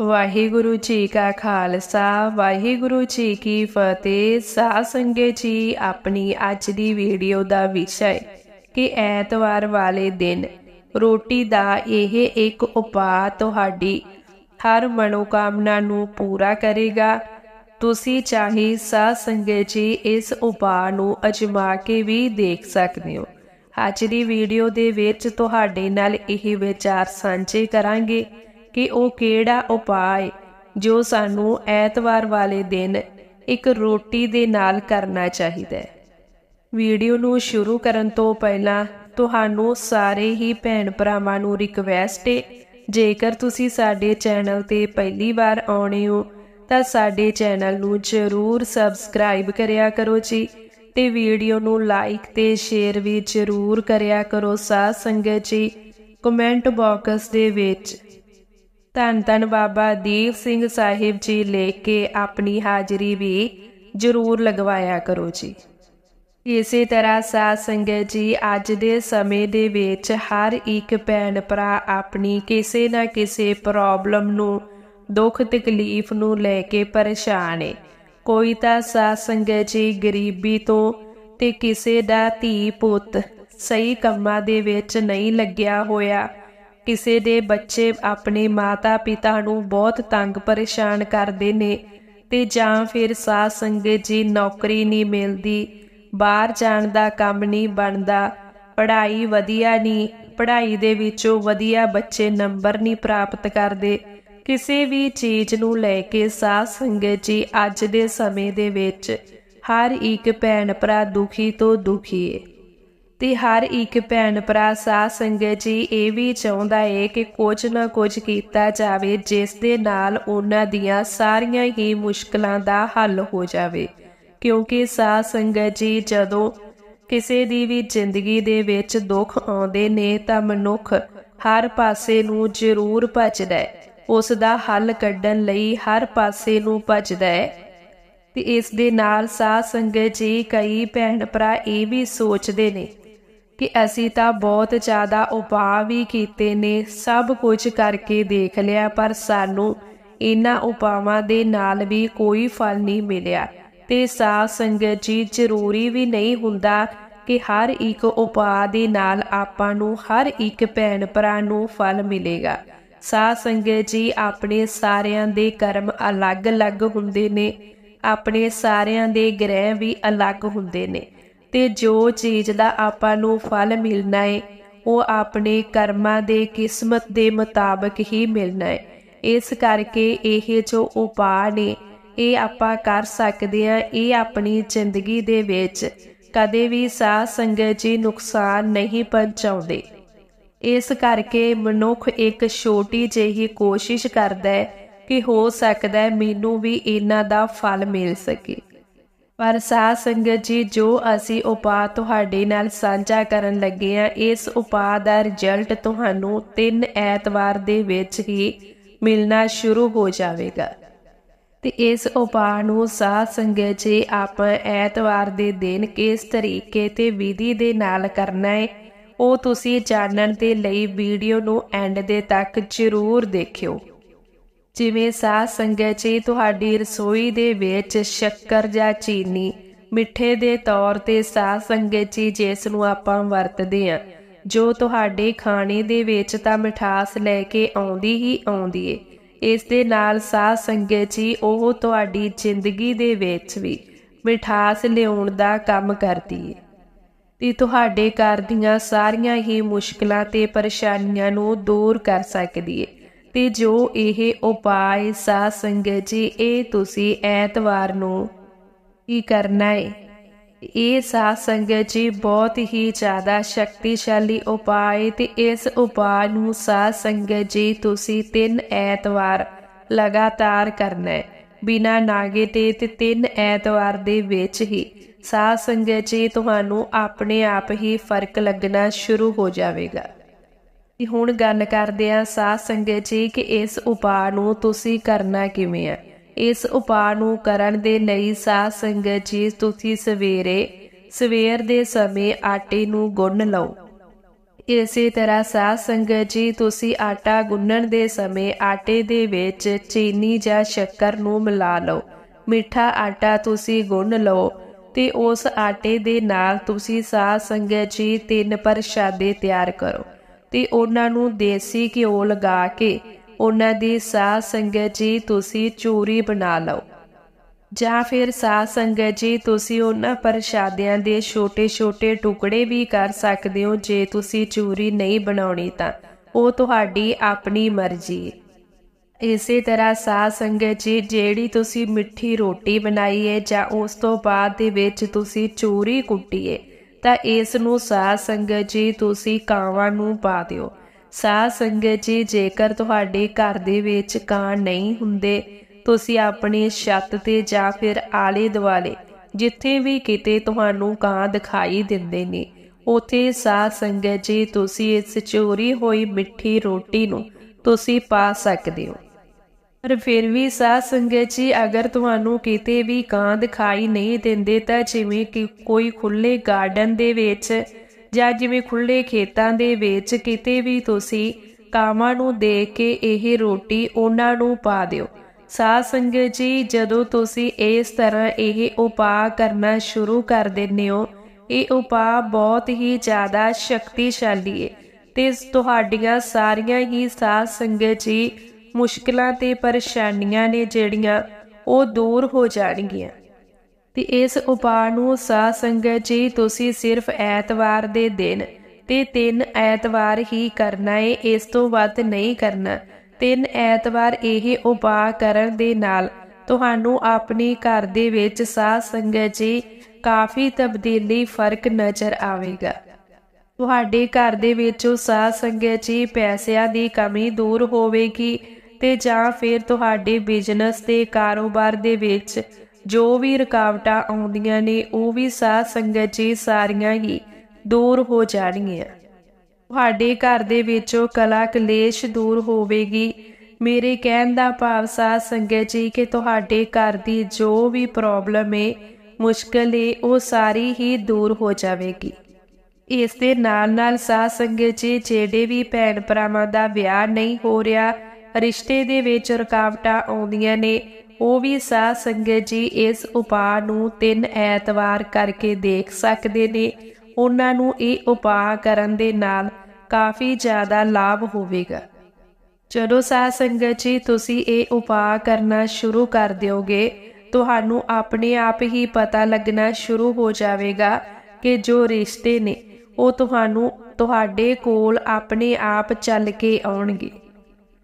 ਵਾਹਿਗੁਰੂ ਜੀ ਕਾ ਖਾਲਸਾ, ਵਾਹਿਗੁਰੂ ਜੀ ਕੀ ਫਤਿਹ। ਸਾਧ ਸੰਗਤ ਜੀ, ਆਪਣੀ ਅੱਜ ਦੀ ਵੀਡੀਓ ਦਾ ਵਿਸ਼ਾ ਹੈ ਕਿ ਐਤਵਾਰ ਵਾਲੇ ਦਿਨ ਰੋਟੀ ਦਾ ਇਹ ਇੱਕ ਉਪਾਅ ਤੁਹਾਡੀ ਹਰ ਮਨੋਕਾਮਨਾ ਨੂੰ ਪੂਰਾ ਕਰੇਗਾ। ਤੁਸੀਂ ਚਾਹੇ ਸਾਧ ਸੰਗਤ ਜੀ ਇਸ ਉਪਾਅ ਨੂੰ ਅਜਮਾ ਕੇ ਵੀ ਦੇਖ ਸਕਦੇ ਹੋ। ਅੱਜ ਦੀ ਵੀਡੀਓ ਦੇ ਵਿੱਚ ਤੁਹਾਡੇ ਨਾਲ ਇਹ ਵਿਚਾਰ ਸਾਂਝੇ ਕਰਾਂਗੇ। ਕਿ ਉਹ ਕਿਹੜਾ ਉਪਾਅ ਜੋ ਸਾਨੂੰ ਐਤਵਾਰ ਵਾਲੇ ਦਿਨ ਇੱਕ ਰੋਟੀ ਦੇ ਨਾਲ ਕਰਨਾ ਚਾਹੀਦਾ ਹੈ ਵੀਡੀਓ ਨੂੰ ਸ਼ੁਰੂ ਕਰਨ ਤੋਂ ਪਹਿਲਾਂ ਤੁਹਾਨੂੰ ਸਾਰੇ ਹੀ ਭੈਣ ਭਰਾਵਾਂ ਨੂੰ ਰਿਕਵੈਸਟ ਹੈ ਜੇਕਰ ਤੁਸੀਂ ਸਾਡੇ ਚੈਨਲ ਤੇ ਪਹਿਲੀ ਵਾਰ ਆਉਣੇ ਹੋ, ਤਾਂ ਸਾਡੇ ਚੈਨਲ ਨੂੰ ਜ਼ਰੂਰ ਸਬਸਕ੍ਰਾਈਬ ਕਰਿਆ ਕਰੋ ਜੀ ਤੇ ਵੀਡੀਓ ਨੂੰ ਲਾਈਕ ਤੇ ਸ਼ੇਅਰ ਵੀ ਜ਼ਰੂਰ ਕਰਿਆ ਕਰੋ ਸਾਧ ਸੰਗਤ ਜੀ। ਕਮੈਂਟ ਬਾਕਸ ਦੇ ਵਿੱਚ ਧੰਨ ਧੰਨ ਬਾਬਾ ਦੀਪ ਸਿੰਘ ਸਾਹਿਬ ਜੀ ਲੈ ਕੇ ਆਪਣੀ ਹਾਜ਼ਰੀ ਵੀ ਜ਼ਰੂਰ ਲਗਵਾਇਆ ਕਰੋ ਜੀ। ਇਸੇ ਤਰ੍ਹਾਂ ਸਾਧ ਸੰਗਤ ਜੀ, ਅੱਜ ਦੇ ਸਮੇਂ ਦੇ ਵਿੱਚ ਹਰ ਇੱਕ ਭੈਣ ਭਰਾ ਆਪਣੀ ਕਿਸੇ ਨਾ ਕਿਸੇ ਪ੍ਰੋਬਲਮ ਨੂੰ, ਦੁੱਖ ਤਕਲੀਫ ਨੂੰ ਲੈ ਕੇ ਪਰੇਸ਼ਾਨ ਹੈ ਕੋਈ ਤਾਂ ਸਾਧ ਸੰਗਤ ਜੀ ਗਰੀਬੀ ਤੋਂ ਤੇ ਕਿਸੇ ਦਾ ਧੀ ਪੁੱਤ ਸਹੀ ਕੰਮਾਂ ਦੇ ਵਿੱਚ ਨਹੀਂ ਲੱਗਿਆ ਹੋਇਆ ਕਿਸੇ ਦੇ ਬੱਚੇ ਆਪਣੇ ਮਾਤਾ ਪਿਤਾ ਨੂੰ ਬਹੁਤ ਤੰਗ ਪਰੇਸ਼ਾਨ ਕਰਦੇ ਨੇ ਤੇ ਜਾਂ ਫਿਰ ਸਾਧ ਸੰਗਤ ਜੀ ਨੌਕਰੀ ਨਹੀਂ ਮਿਲਦੀ, ਬਾਹਰ ਜਾਣ ਦਾ ਕੰਮ ਨਹੀਂ ਬਣਦਾ, ਪੜ੍ਹਾਈ ਵਧੀਆ ਨਹੀਂ, ਪੜ੍ਹਾਈ ਦੇ ਵਿੱਚੋਂ ਵਧੀਆ ਬੱਚੇ ਨੰਬਰ ਨਹੀਂ ਪ੍ਰਾਪਤ ਕਰਦੇ। ਕਿਸੇ ਵੀ ਚੀਜ਼ ਨੂੰ ਲੈ ਕੇ ਸਾਧ ਸੰਗਤ ਜੀ ਅੱਜ ਦੇ ਸਮੇਂ ਦੇ ਵਿੱਚ ਹਰ ਇੱਕ ਭੈਣ ਭਰਾ ਦੁਖੀ ਤੋਂ ਦੁਖੀ ਹੈ ਤੇ ਹਰ ਇੱਕ ਭੈਣ ਭਰਾ ਸਾਧ ਸੰਗਤ ਜੀ ਇਹ ਵੀ ਚਾਹੁੰਦਾ ਹੈ ਕਿ ਕੁਝ ਨਾ ਕੁਝ ਕੀਤਾ ਜਾਵੇ, ਜਿਸ ਦੇ ਨਾਲ ਉਹਨਾਂ ਦੀਆਂ ਸਾਰੀਆਂ ਹੀ ਮੁਸ਼ਕਲਾਂ ਦਾ ਹੱਲ ਹੋ ਜਾਵੇ। ਕਿਉਂਕਿ ਸਾਧ ਸੰਗਤ ਜੀ ਜਦੋਂ ਕਿਸੇ ਦੀ ਵੀ ਜ਼ਿੰਦਗੀ ਦੇ ਵਿੱਚ ਦੁੱਖ ਆਉਂਦੇ ਨੇ ਤਾਂ ਮਨੁੱਖ ਹਰ ਪਾਸੇ ਨੂੰ ਜ਼ਰੂਰ ਭੱਜਦਾ ਹੈ ਉਸ ਦਾ ਹੱਲ ਕੱਢਣ ਲਈ ਹਰ ਪਾਸੇ ਨੂੰ ਭੱਜਦਾ ਹੈ ਤੇ ਇਸ ਦੇ ਨਾਲ ਸਾਧ ਸੰਗਤ ਜੀ ਕਈ ਭੈਣ ਭਰਾ ਇਹ ਵੀ ਸੋਚਦੇ ਨੇ ਕਿ ਅਸੀਂ ਤਾਂ ਬਹੁਤ ਜ਼ਿਆਦਾ ਉਪਾਅ ਵੀ ਕੀਤੇ ਨੇ, ਸਭ ਕੁਝ ਕਰਕੇ ਦੇਖ ਲਿਆ, ਪਰ ਸਾਨੂੰ ਇਹਨਾਂ ਉਪਾਵਾਂ ਦੇ ਨਾਲ ਵੀ ਕੋਈ ਫਲ ਨਹੀਂ ਮਿਲਿਆ। ਤੇ ਸਾਧ ਸੰਗਤ ਜੀ, ਜ਼ਰੂਰੀ ਵੀ ਨਹੀਂ ਹੁੰਦਾ ਕਿ ਹਰ ਇੱਕ ਉਪਾਅ ਦੇ ਨਾਲ ਆਪਾਂ ਨੂੰ ਹਰ ਇੱਕ ਭੈਣ ਭਰਾ ਨੂੰ ਫਲ ਮਿਲੇਗਾ। ਸਾਧ ਸੰਗਤ ਜੀ, ਆਪਣੇ ਸਾਰਿਆਂ ਦੇ ਕਰਮ ਅਲੱਗ-ਅਲੱਗ ਹੁੰਦੇ ਨੇ, ਆਪਣੇ ਸਾਰਿਆਂ ਦੇ ਗ੍ਰਹਿ ਵੀ ਅਲੱਗ ਹੁੰਦੇ ਨੇ। ਤੇ ਜੋ ਚੀਜ਼ ਦਾ ਆਪਾਂ ਨੂੰ ਫਲ ਮਿਲਣਾ ਹੈ ਉਹ ਆਪਣੇ ਕਰਮਾਂ ਦੇ ਕਿਸਮਤ ਦੇ ਮੁਤਾਬਕ ਹੀ ਮਿਲਣਾ ਹੈ ਇਸ ਕਰਕੇ ਇਹ ਜੋ ਉਪਾਅ ਨੇ, ਇਹ ਆਪਾਂ ਕਰ ਸਕਦੇ ਆ, ਇਹ ਆਪਣੀ ਜ਼ਿੰਦਗੀ ਦੇ ਵਿੱਚ ਕਦੇ ਵੀ ਸਾਧ ਸੰਗਤ ਜੀ ਨੁਕਸਾਨ ਨਹੀਂ ਪਹੁੰਚਾਉਂਦੇ। ਇਸ ਕਰਕੇ ਮਨੁੱਖ ਇੱਕ ਛੋਟੀ ਜਿਹੀ ਕੋਸ਼ਿਸ਼ ਕਰਦਾ ਹੈ ਕਿ ਹੋ ਸਕਦਾ ਹੈ ਮੈਨੂੰ ਵੀ ਇਹਨਾਂ ਦਾ ਫਲ ਮਿਲ ਸਕੇ। ਪਰ ਸਾਧ ਸੰਗਤ ਜੀ, ਜੋ ਅਸੀਂ ਉਪਾਅ ਤੁਹਾਡੇ ਨਾਲ ਸਾਂਝਾ ਕਰਨ ਲੱਗੇ ਆ ਇਸ ਉਪਾਅ ਦਾ ਰਿਜ਼ਲਟ ਤੁਹਾਨੂੰ ਤਿੰਨ ਐਤਵਾਰ ਦੇ ਵਿੱਚ ਹੀ ਮਿਲਣਾ ਸ਼ੁਰੂ ਹੋ ਜਾਵੇਗਾ। ਤੇ ਇਸ ਉਪਾਅ ਨੂੰ ਸਾਧ ਸੰਗਤ ਜੀ, ਆਪਾਂ ਐਤਵਾਰ ਦੇ ਦਿਨ ਕਿਸ ਤਰੀਕੇ ਤੇ ਵਿਧੀ ਦੇ ਨਾਲ ਕਰਨਾ ਹੈ, ਉਹ ਤੁਸੀਂ ਜਾਣਨ ਦੇ ਲਈ ਵੀਡੀਓ ਨੂੰ ਐਂਡ ਦੇ ਤੱਕ ਜ਼ਰੂਰ ਦੇਖਿਓ। ਜਿਵੇਂ ਸਾਧ ਸੰਗਤ ਜੀ, ਤੁਹਾਡੀ ਰਸੋਈ ਦੇ ਵਿੱਚ ਸ਼ੱਕਰ ਜਾਂ ਚੀਨੀ। ਮਿੱਠੇ ਦੇ ਤੌਰ ਤੇ ਸਾਧ ਸੰਗਤ ਜੀ, ਜਿਸ ਨੂੰ ਆਪਾਂ ਵਰਤਦੇ ਆ ਜੋ ਤੁਹਾਡੇ ਖਾਣੇ ਦੇ ਵਿੱਚ ਤਾਂ ਮਿਠਾਸ ਲੈ ਕੇ ਆਉਂਦੀ ਹੀ ਆਉਂਦੀ ਏ। ਇਸ ਦੇ ਨਾਲ ਸਾਧ ਸੰਗਤ ਜੀ, ਉਹ ਤੁਹਾਡੀ ਜ਼ਿੰਦਗੀ ਦੇ ਵਿੱਚ ਵੀ ਮਿਠਾਸ ਲਿਆਉਣ ਦਾ ਕੰਮ ਕਰਦੀ ਏ। ਤੇ ਤੁਹਾਡੇ ਘਰ ਦੀਆਂ ਸਾਰੀਆਂ ਹੀ ਮੁਸ਼ਕਲਾਂ ਤੇ ਪਰੇਸ਼ਾਨੀਆਂ ਨੂੰ ਦੂਰ ਕਰ ਸਕਦੀ ਏ। ਤੇ ਜੋ ਇਹ ਉਪਾਅ ਸਾਧ ਸੰਗਤ ਜੀ, ਇਹ ਤੁਸੀਂ ਐਤਵਾਰ ਨੂੰ ਕੀ ਕਰਨਾ ਹੈ ਇਹ ਸਾਧ ਸੰਗਤ ਜੀ ਬਹੁਤ ਹੀ ਜ਼ਿਆਦਾ ਸ਼ਕਤੀਸ਼ਾਲੀ ਉਪਾਅ ਹੈ ਤੇ ਇਸ ਉਪਾਅ ਨੂੰ ਸਾਧ ਸੰਗਤ ਜੀ ਤੁਸੀਂ ਤਿੰਨ ਐਤਵਾਰ ਲਗਾਤਾਰ ਕਰਨਾ ਹੈ ਬਿਨਾ ਨਾਗੇ ਤੇ ਤੇ ਤਿੰਨ ਐਤਵਾਰ ਦੇ ਵਿੱਚ ਹੀ ਸਾਹ ਸੰਗਤ ਜੀ ਤੁਹਾਨੂੰ ਆਪਣੇ ਆਪ ਹੀ ਫ਼ਰਕ ਲੱਗਣਾ ਸ਼ੁਰੂ ਹੋ ਜਾਵੇਗਾ। ਹੁਣ ਗੱਲ ਕਰਦੇ ਆ ਸਾਧ ਸੰਗਤ ਜੀ ਕਿ ਇਸ ਉਪਾਅ ਨੂੰ ਤੁਸੀਂ ਕਰਨਾ ਕਿਵੇਂ ਆ? ਇਸ ਉਪਾਅ ਨੂੰ ਕਰਨ ਦੇ ਲਈ ਸਾਧ ਸੰਗਤ ਜੀ ਤੁਸੀਂ ਸਵੇਰੇ, ਸਵੇਰ ਦੇ ਸਮੇਂ ਆਟੇ ਨੂੰ ਗੁੰਨ ਲਓ। ਇਸੇ ਤਰ੍ਹਾਂ ਸਾਧ ਸੰਗਤ ਜੀ ਤੁਸੀਂ ਆਟਾ ਗੁੰਨਣ ਦੇ ਸਮੇਂ ਆਟੇ ਦੇ ਵਿੱਚ ਚੀਨੀ ਜਾਂ ਸ਼ੱਕਰ ਨੂੰ ਮਿਲਾ ਲਓ। ਮਿੱਠਾ ਆਟਾ ਤੁਸੀਂ ਗੁੰਨ ਲਓ ਤੇ ਉਸ ਆਟੇ ਦੇ ਨਾਲ ਤੁਸੀਂ ਸਾਧ ਸੰਗਤ ਜੀ ਤਿੰਨ ਪ੍ਰਸ਼ਾਦੇ ਤਿਆਰ ਕਰੋ। ਤੇ ਉਹਨਾਂ ਨੂੰ ਦੇਸੀ ਘਿਓ ਲਗਾ ਕੇ ਉਹਨਾਂ ਦੀ ਸਾਧ ਸੰਗਤ ਜੀ ਤੁਸੀਂ ਚੂਰੀ ਬਣਾ ਲਓ। ਜਾਂ ਫਿਰ ਸਾਧ ਸੰਗਤ ਜੀ ਤੁਸੀਂ ਉਹਨਾਂ ਪ੍ਰਸ਼ਾਦਿਆਂ ਦੇ ਛੋਟੇ-ਛੋਟੇ ਟੁਕੜੇ ਵੀ ਕਰ ਸਕਦੇ ਹੋ ਜੇ ਤੁਸੀਂ ਚੂਰੀ ਨਹੀਂ ਬਣਾਉਣੀ ਤਾਂ। ਉਹ ਤੁਹਾਡੀ ਆਪਣੀ ਮਰਜ਼ੀ। ਇਸੇ ਤਰ੍ਹਾਂ ਸਾਧ ਸੰਗਤ ਜੀ ਜਿਹੜੀ ਤੁਸੀਂ ਮਿੱਠੀ ਰੋਟੀ ਬਣਾਈ ਹੈ ਜਾਂ ਉਸ ਤੋਂ ਬਾਅਦ ਦੇ ਵਿੱਚ ਤੁਸੀਂ ਚੂਰੀ ਕੁੱਟੀ ਹੈ ਤਾਂ ਇਸ ਨੂੰ ਸਾਧ ਸੰਗਤ ਜੀ ਤੁਸੀਂ ਕਾਵਾਂ ਨੂੰ ਪਾ ਦਿਓ। ਸਾਧ ਸੰਗਤ ਜੀ, ਜੇਕਰ ਤੁਹਾਡੇ ਘਰ ਦੇ ਵਿੱਚ ਕਾਂ ਨਹੀਂ ਹੁੰਦੇ, ਤੁਸੀਂ ਆਪਣੀ ਛੱਤ ਤੇ ਜਾਂ ਫਿਰ ਆਲੇ ਦੁਆਲੇ ਜਿੱਥੇ ਵੀ ਕਿਤੇ ਤੁਹਾਨੂੰ ਕਾਂ ਦਿਖਾਈ ਦਿੰਦੇ ਨੇ, ਉਥੇ ਸਾਧ ਸੰਗਤ ਜੀ, ਤੁਸੀਂ ਇਸ ਚੋਰੀ ਹੋਈ ਮਿੱਠੀ ਰੋਟੀ ਨੂੰ ਤੁਸੀਂ ਪਾ ਸਕਦੇ ਹੋ। ਪਰ ਫਿਰ ਵੀ ਸਾਧ ਸੰਗਤ ਜੀ, ਅਗਰ ਤੁਹਾਨੂੰ ਕਿਤੇ ਵੀ ਕਾਂ ਦਿਖਾਈ ਨਹੀਂ ਦਿੰਦੇ ਤਾਂ ਜਿਵੇਂ ਕਿ ਕੋਈ ਖੁੱਲੇ ਗਾਰਡਨ ਦੇ ਵਿੱਚ ਜਾਂ ਜਿਵੇਂ ਖੁੱਲੇ ਖੇਤਾਂ ਦੇ ਵਿੱਚ ਕਿਤੇ ਵੀ ਤੁਸੀਂ ਕਾਵਾਂ ਨੂੰ ਦੇਖ ਕੇ ਇਹ ਰੋਟੀ ਉਹਨਾਂ ਨੂੰ ਪਾ ਦਿਓ। ਸਾਧ ਸੰਗਤ ਜੀ, ਜਦੋਂ ਤੁਸੀਂ ਇਸ ਤਰ੍ਹਾਂ ਇਹ ਉਪਾਅ ਕਰਨਾ ਸ਼ੁਰੂ ਕਰ ਦਿੰਦੇ ਹੋ, ਇਹ ਉਪਾਅ ਬਹੁਤ ਹੀ ਜ਼ਿਆਦਾ ਸ਼ਕਤੀਸ਼ਾਲੀ ਹੈ ਤੇ ਤੁਹਾਡੀਆਂ ਸਾਰੀਆਂ ਹੀ ਸਾਧ ਸੰਗਤ ਜੀ ਮੁਸ਼ਕਲਾਂ ਤੇ ਪਰੇਸ਼ਾਨੀਆਂ ਨੇ ਜਿਹੜੀਆਂ ਉਹ ਦੂਰ ਹੋ ਜਾਣਗੀਆਂ। ਤੇ ਇਸ ਉਪਾਅ ਨੂੰ ਸਾਧ ਸੰਗਤ ਜੀ, ਤੁਸੀਂ ਸਿਰਫ ਐਤਵਾਰ ਦੇ ਦਿਨ ਤੇ ਤਿੰਨ ਐਤਵਾਰ ਹੀ ਕਰਨਾ ਏ, ਇਸ ਤੋਂ ਵੱਧ ਨਹੀਂ ਕਰਨਾ। ਤਿੰਨ ਐਤਵਾਰ ਇਹ ਉਪਾਅ ਕਰਨ ਦੇ ਨਾਲ ਤੁਹਾਨੂੰ ਆਪਣੇ ਘਰ ਦੇ ਵਿੱਚ ਸਾਧ ਸੰਗਤ ਜੀ, ਕਾਫੀ ਤਬਦੀਲੀ ਫ਼ਰਕ ਨਜ਼ਰ ਆਵੇਗਾ। ਤੁਹਾਡੇ ਘਰ ਦੇ ਵਿੱਚੋਂ ਸਾਧ ਸੰਗਤ ਜੀ ਪੈਸਿਆਂ ਦੀ ਕਮੀ ਦੂਰ ਹੋਵੇਗੀ ਤੇ ਜਾਂ ਫਿਰ ਤੁਹਾਡੇ ਬਿਜ਼ਨਸ ਤੇ ਕਾਰੋਬਾਰ ਦੇ ਵਿੱਚ ਜੋ ਵੀ ਰੁਕਾਵਟਾਂ ਆਉਂਦੀਆਂ ਨੇ, ਉਹ ਵੀ ਸਾਧ ਸੰਗਤ ਜੀ ਸਾਰੀਆਂ ਹੀ ਦੂਰ ਹੋ ਜਾਣਗੀਆਂ। ਤੁਹਾਡੇ ਘਰ ਦੇ ਵਿੱਚੋਂ ਕਲਾ ਕਲੇਸ਼ ਦੂਰ ਹੋਵੇਗੀ। ਮੇਰੇ ਕਹਿਣ ਦਾ ਭਾਵ ਸਾਧ ਸੰਗਤ ਜੀ ਕਿ ਤੁਹਾਡੇ ਘਰ ਦੀ ਜੋ ਵੀ ਪ੍ਰੋਬਲਮ ਹੈ ਮੁਸ਼ਕਲ ਹੈ ਉਹ ਸਾਰੀ ਹੀ ਦੂਰ ਹੋ ਜਾਵੇਗੀ। ਇਸ ਦੇ ਨਾਲ ਨਾਲ ਸਾਧ ਸੰਗਤ ਜੀ, ਜਿਹੜੇ ਵੀ ਭੈਣ ਭਰਾਵਾਂ ਦਾ ਵਿਆਹ ਨਹੀਂ ਹੋ ਰਿਹਾ ਰਿਸ਼ਤੇ ਦੇ ਵਿੱਚ ਰੁਕਾਵਟਾਂ ਆਉਂਦੀਆਂ ਨੇ। ਉਹ ਵੀ ਸਾਧ ਸੰਗਤ ਜੀ ਇਸ ਉਪਾਅ ਨੂੰ ਤਿੰਨ ਐਤਵਾਰ ਕਰਕੇ ਦੇਖ ਸਕਦੇ ਨੇ। ਉਹਨਾਂ ਨੂੰ ਇਹ ਉਪਾਅ ਕਰਨ ਦੇ ਨਾਲ ਕਾਫੀ ਜ਼ਿਆਦਾ ਲਾਭ ਹੋਵੇਗਾ। ਜਦੋਂ ਸਾਧ ਸੰਗਤ ਜੀ ਤੁਸੀਂ ਇਹ ਉਪਾਅ ਕਰਨਾ ਸ਼ੁਰੂ ਕਰ ਦਿਓਗੇ, ਤੁਹਾਨੂੰ ਆਪਣੇ ਆਪ ਹੀ ਪਤਾ ਲੱਗਣਾ ਸ਼ੁਰੂ ਹੋ ਜਾਵੇਗਾ ਕਿ ਜੋ ਰਿਸ਼ਤੇ ਨੇ, ਉਹ ਤੁਹਾਨੂੰ ਤੁਹਾਡੇ ਕੋਲ ਆਪਣੇ ਆਪ ਚੱਲ ਕੇ ਆਉਣਗੇ।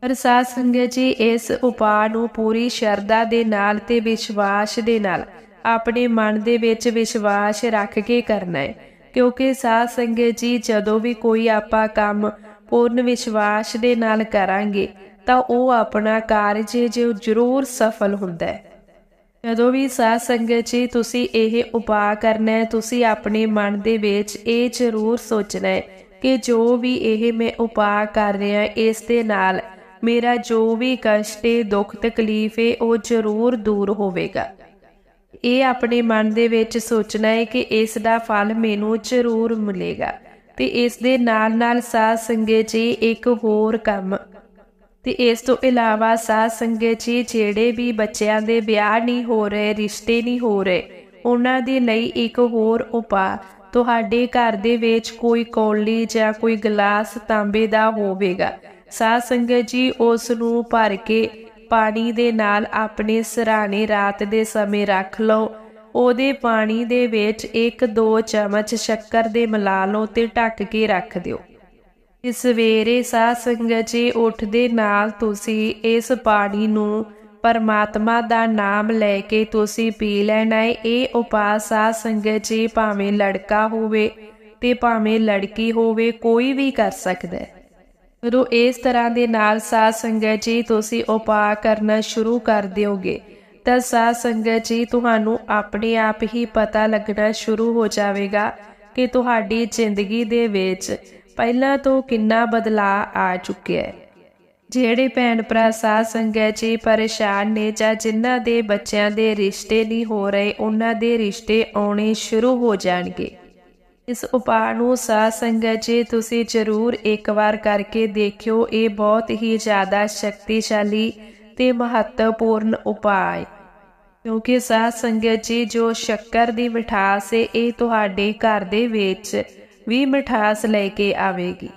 ਪਰ ਸਾਧ ਸੰਗਤ ਜੀ, ਇਸ ਉਪਾਅ ਨੂੰ ਪੂਰੀ ਸ਼ਰਧਾ ਦੇ ਨਾਲ ਤੇ ਵਿਸ਼ਵਾਸ ਦੇ ਨਾਲ ਆਪਣੇ ਮਨ ਦੇ ਵਿੱਚ ਵਿਸ਼ਵਾਸ ਰੱਖ ਕੇ ਕਰਨਾ ਹੈ। ਕਿਉਂਕਿ ਸਾਧ ਸੰਗਤ ਜੀ, ਜਦੋਂ ਵੀ ਕੋਈ ਆਪਾਂ ਕੰਮ ਪੂਰਨ ਵਿਸ਼ਵਾਸ ਦੇ ਨਾਲ ਕਰਾਂਗੇ, ਤਾਂ ਉਹ ਆਪਣਾ ਕਾਰਜ ਜੋ ਜ਼ਰੂਰ ਸਫਲ ਹੁੰਦਾ ਹੈ। ਜਦੋਂ ਵੀ ਸਾਧ ਸੰਗਤ ਜੀ, ਤੁਸੀਂ ਇਹ ਉਪਾਅ ਕਰਨਾ ਹੈ, ਤੁਸੀਂ ਆਪਣੇ ਮਨ ਦੇ ਵਿੱਚ ਇਹ ਜ਼ਰੂਰ ਸੋਚਣਾ ਹੈ ਕਿ ਜੋ ਵੀ ਇਹ ਮੈਂ ਉਪਾਅ ਕਰ ਰਿਹਾ, ਇਸ ਦੇ ਨਾਲ ਮੇਰਾ ਜੋ ਵੀ ਕਸ਼ਟ ਏ, ਦੁੱਖ, ਤਕਲੀਫ ਏ, ਉਹ ਜ਼ਰੂਰ ਦੂਰ ਹੋਵੇਗਾ। ਇਹ ਆਪਣੇ ਮਨ ਦੇ ਵਿੱਚ ਸੋਚਣਾ ਹੈ ਕਿ ਇਸ ਦਾ ਫਲ ਮੈਨੂੰ ਜ਼ਰੂਰ ਮਿਲੇਗਾ ਤੇ ਇਸ ਦੇ ਨਾਲ ਨਾਲ ਸਾਧ ਸੰਗਤ ਜੀ ਇੱਕ ਹੋਰ ਕੰਮ। ਤੇ ਇਸ ਤੋਂ ਇਲਾਵਾ ਸਾਧ ਸੰਗਤ ਜੀ ਜਿਹੜੇ ਵੀ ਬੱਚਿਆਂ ਦੇ ਵਿਆਹ ਨਹੀਂ ਹੋ ਰਹੇ, ਰਿਸ਼ਤੇ ਨਹੀਂ ਹੋ ਰਹੇ, ਉਹਨਾਂ ਦੇ ਲਈ ਇੱਕ ਹੋਰ ਉਪਾਅ ਤੁਹਾਡੇ ਘਰ ਦੇ ਵਿੱਚ ਕੋਈ ਕੌਲੀ ਜਾਂ ਕੋਈ ਗਲਾਸ ਤਾਂਬੇ ਦਾ ਹੋਵੇਗਾ। ਸਾਧ ਸੰਗਤ ਜੀ, ਉਸ ਨੂੰ ਭਰ ਕੇ ਪਾਣੀ ਦੇ ਨਾਲ ਆਪਣੇ ਸਰਾਣੇ ਰਾਤ ਦੇ ਸਮੇਂ ਰੱਖ ਲਓ। ਉਹਦੇ ਪਾਣੀ ਦੇ ਵਿੱਚ 1-2 ਚਮਚ ਸ਼ੱਕਰ ਦੇ ਮਿਲਾ ਲਓ ਤੇ ਢੱਕ ਕੇ ਰੱਖ ਦਿਓ। ਇਸ ਸਵੇਰੇ ਸਾਧ ਸੰਗਤ ਜੀ, ਉੱਠਦੇ ਨਾਲ ਤੁਸੀਂ ਇਸ ਪਾਣੀ ਨੂੰ ਪਰਮਾਤਮਾ ਦਾ ਨਾਮ ਲੈ ਕੇ ਤੁਸੀਂ ਪੀ ਲੈਣਾ ਹੈ ਇਹ ਉਪਾਅ ਸਾਧ ਸੰਗਤ ਜੀ ਭਾਵੇਂ ਲੜਕਾ ਹੋਵੇ ਤੇ ਭਾਵੇਂ ਲੜਕੀ ਹੋਵੇ, ਕੋਈ ਵੀ ਕਰ ਸਕਦਾ ਹੈ। ਜਦੋਂ ਇਸ ਤਰ੍ਹਾਂ ਦੇ ਨਾਲ ਸਾਧ ਸੰਗਤ ਜੀ, ਤੁਸੀਂ ਉਪਾਅ ਕਰਨਾ ਸ਼ੁਰੂ ਕਰ ਦਿਓਗੇ। ਤਾਂ ਸਾਧ ਸੰਗਤ ਜੀ, ਤੁਹਾਨੂੰ ਆਪਣੇ ਆਪ ਹੀ ਪਤਾ ਲੱਗਣਾ ਸ਼ੁਰੂ ਹੋ ਜਾਵੇਗਾ ਕਿ ਤੁਹਾਡੀ ਜ਼ਿੰਦਗੀ ਦੇ ਵਿੱਚ ਪਹਿਲਾਂ ਤੋਂ ਕਿੰਨਾ ਬਦਲਾਅ ਆ ਚੁੱਕਿਆ ਹੈ। ਜਿਹੜੇ ਭੈਣ ਭਰਾ ਸਾਧ ਸੰਗਤ ਜੀ ਪਰੇਸ਼ਾਨ ਨੇ ਜਾਂ ਜਿਨ੍ਹਾਂ ਦੇ ਬੱਚਿਆਂ ਦੇ ਰਿਸ਼ਤੇ ਨਹੀਂ ਹੋ ਰਹੇ, ਉਹਨਾਂ ਦੇ ਰਿਸ਼ਤੇ ਆਉਣੇ ਸ਼ੁਰੂ ਹੋ ਜਾਣਗੇ। ਇਸ ਉਪਾਅ ਨੂੰ ਸਾਧ ਸੰਗਤ ਜੀ ਤੁਸੀਂ ਜ਼ਰੂਰ ਇੱਕ ਵਾਰ ਕਰਕੇ ਦੇਖਿਓ, ਇਹ ਬਹੁਤ ਹੀ ਜ਼ਿਆਦਾ ਸ਼ਕਤੀਸ਼ਾਲੀ ਤੇ ਮਹੱਤਵਪੂਰਨ ਉਪਾਅ ਹੈ। ਕਿਉਂਕਿ ਸਾਧ ਸੰਗਤ ਜੀ ਜੋ ਸ਼ੱਕਰ ਦੀ ਮਿਠਾਸ ਹੈ, ਇਹ ਤੁਹਾਡੇ ਘਰ ਦੇ ਵਿੱਚ ਵੀ ਮਿਠਾਸ ਲੈ ਕੇ ਆਵੇਗੀ।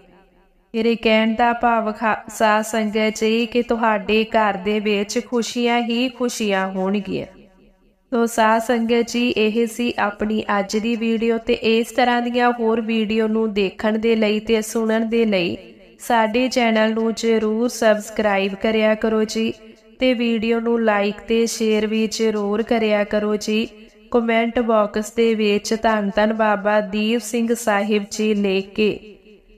ਮੇਰੇ ਕਹਿਣ ਦਾ ਭਾਵ ਖਾ- ਸਾਧ ਸੰਗਤ ਜੀ ਕਿ ਤੁਹਾਡੇ ਘਰ ਦੇ ਵਿੱਚ ਖੁਸ਼ੀਆਂ ਹੀ ਖੁਸ਼ੀਆਂ ਹੋਣਗੀਆਂ। ਤੋ ਸਾਧ ਸੰਗਤ ਜੀ, ਇਹ ਸੀ ਆਪਣੀ ਅੱਜ ਦੀ ਵੀਡੀਓ ਤੇ ਇਸ ਤਰ੍ਹਾਂ ਦੀਆਂ ਹੋਰ ਵੀਡੀਓ ਨੂੰ ਦੇਖਣ ਦੇ ਲਈ ਤੇ ਸੁਣਨ ਦੇ ਲਈ ਸਾਡੇ ਚੈਨਲ ਨੂੰ ਜ਼ਰੂਰ ਸਬਸਕ੍ਰਾਈਬ ਕਰਿਆ ਕਰੋ ਜੀ ਤੇ ਵੀਡੀਓ ਨੂੰ ਲਾਈਕ ਤੇ ਸ਼ੇਅਰ ਵੀ ਜ਼ਰੂਰ ਕਰਿਆ ਕਰੋ ਜੀ। ਕਮੈਂਟ ਬਾਕਸ ਦੇ ਵਿੱਚ ਧੰਨ ਧੰਨ ਬਾਬਾ ਦੀਪ ਸਿੰਘ ਸਾਹਿਬ ਜੀ ਲਿਖ ਕੇ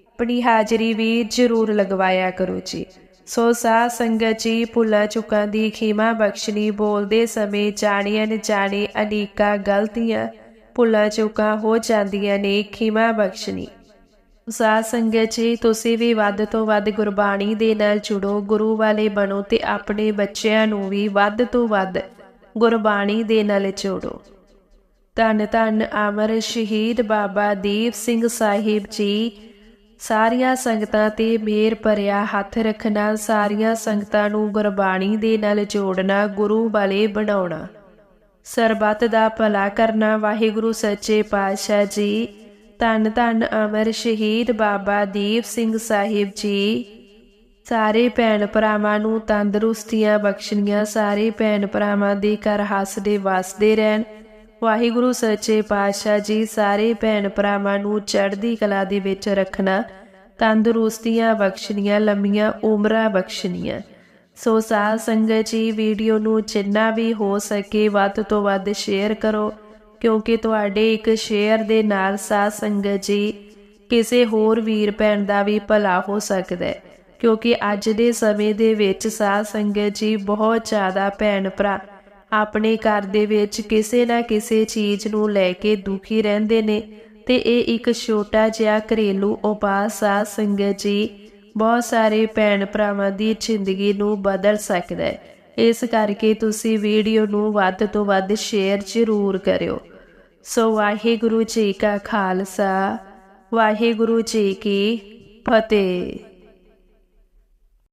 ਆਪਣੀ ਹਾਜ਼ਰੀ ਵੀ ਜ਼ਰੂਰ ਲਗਵਾਇਆ ਕਰੋ ਜੀ। ਸੋ ਸਾਧ ਸੰਗਤ ਜੀ ਭੁੱਲਾਂ ਚੁੱਕਾਂ ਦੀ ਖਿਮਾ ਬਖਸ਼ਣੀ, ਬੋਲਦੇ ਸਮੇਂ ਜਾਣੀਆਂ ਅਣਜਾਣੇ ਅਨੇਕਾਂ ਗਲਤੀਆਂ ਭੁੱਲਾਂ ਚੁੱਕਾਂ ਹੋ ਜਾਂਦੀਆਂ ਨੇ ਖੀਮਾ ਬਖਸ਼ਣੀ। ਸਾਧ ਸੰਗਤ ਜੀ, ਤੁਸੀਂ ਵੀ ਵੱਧ ਤੋਂ ਵੱਧ ਗੁਰਬਾਣੀ ਦੇ ਨਾਲ ਜੁੜੋ, ਗੁਰੂ ਵਾਲੇ ਬਣੋ ਤੇ ਆਪਣੇ ਬੱਚਿਆਂ ਨੂੰ ਵੀ ਵੱਧ ਤੋਂ ਵੱਧ ਗੁਰਬਾਣੀ ਦੇ ਨਾਲ ਜੋੜੋ। ਧੰਨ ਧੰਨ ਅਮਰ ਸ਼ਹੀਦ ਬਾਬਾ ਦੀਪ ਸਿੰਘ ਸਾਹਿਬ ਜੀ ਸਾਰੀਆਂ ਸੰਗਤਾਂ ਤੇ ਮੇਰ ਭਰਿਆ ਹੱਥ ਰੱਖਣਾ, ਸਾਰੀਆਂ ਸੰਗਤਾਂ ਨੂੰ ਗੁਰਬਾਣੀ ਦੇ ਨਾਲ ਜੋੜਨਾ, ਗੁਰੂ ਵਾਲੇ ਬਣਾਉਣਾ। ਸਰਬੱਤ ਦਾ ਭਲਾ ਕਰਨਾ, ਵਾਹਿਗੁਰੂ ਸੱਚੇ ਪਾਤਸ਼ਾਹ ਜੀ। ਧੰਨ ਧੰਨ ਅਮਰ ਸ਼ਹੀਦ ਬਾਬਾ ਦੀਪ ਸਿੰਘ ਸਾਹਿਬ ਜੀ। ਸਾਰੇ ਭੈਣ ਭਰਾਵਾਂ ਨੂੰ ਤੰਦਰੁਸਤੀਆਂ ਬਖਸ਼ਣੀਆਂ, ਸਾਰੇ ਭੈਣ ਭਰਾਵਾਂ ਦੇ ਘਰ ਹੱਸਦੇ ਵਸਦੇ ਰਹਿਣ। ਵਾਹਿਗੁਰੂ ਸੱਚੇ ਪਾਤਸ਼ਾਹ ਜੀ, ਸਾਰੇ ਭੈਣ ਭਰਾਵਾਂ ਨੂੰ ਚੜ੍ਹਦੀ ਕਲਾ ਦੇ ਵਿੱਚ ਰੱਖਣਾ, ਤੰਦਰੁਸਤੀਆਂ ਬਖਸ਼ਣੀਆਂ, ਲੰਮੀਆਂ ਉਮਰਾਂ ਬਖਸ਼ਣੀਆਂ। ਸੋ ਸਾਧ ਸੰਗਤ ਜੀ, ਵੀਡੀਓ ਨੂੰ ਜਿੰਨਾ ਵੀ ਹੋ ਸਕੇ ਵੱਧ ਤੋਂ ਵੱਧ ਸ਼ੇਅਰ ਕਰੋ, ਕਿਉਂਕਿ ਤੁਹਾਡੇ ਇੱਕ ਸ਼ੇਅਰ ਦੇ ਨਾਲ ਸਾਧ ਸੰਗਤ ਜੀ, ਕਿਸੇ ਹੋਰ ਵੀਰ ਭੈਣ ਦਾ ਵੀ ਭਲਾ ਹੋ ਸਕਦਾ ਹੈ। ਕਿਉਂਕਿ ਅੱਜ ਦੇ ਸਮੇਂ ਦੇ ਵਿੱਚ ਸਾਧ ਸੰਗਤ ਜੀ ਬਹੁਤ ਜ਼ਿਆਦਾ ਭੈਣ ਭਰਾ ਆਪਣੇ ਘਰ ਦੇ ਵਿੱਚ ਕਿਸੇ ਨਾ ਕਿਸੇ ਚੀਜ਼ ਨੂੰ ਲੈ ਕੇ ਦੁਖੀ ਰਹਿੰਦੇ ਨੇ ਤੇ ਇਹ ਇੱਕ ਛੋਟਾ ਜਿਹਾ ਘਰੇਲੂ ਉਪਾਸ ਆ ਸੰਗਤ ਜੀ, ਬਹੁਤ ਸਾਰੇ ਭੈਣ ਭਰਾਵਾਂ ਦੀ ਜ਼ਿੰਦਗੀ ਨੂੰ ਬਦਲ ਸਕਦਾ ਹੈ। ਇਸ ਕਰਕੇ ਤੁਸੀਂ ਵੀਡੀਓ ਨੂੰ ਵੱਧ ਤੋਂ ਵੱਧ ਸ਼ੇਅਰ ਜ਼ਰੂਰ ਕਰਿਓ। ਸੋ ਵਾਹਿਗੁਰੂ ਜੀ ਕਾ ਖਾਲਸਾ, ਵਾਹਿਗੁਰੂ ਜੀ ਕੀ ਫਤਿਹ।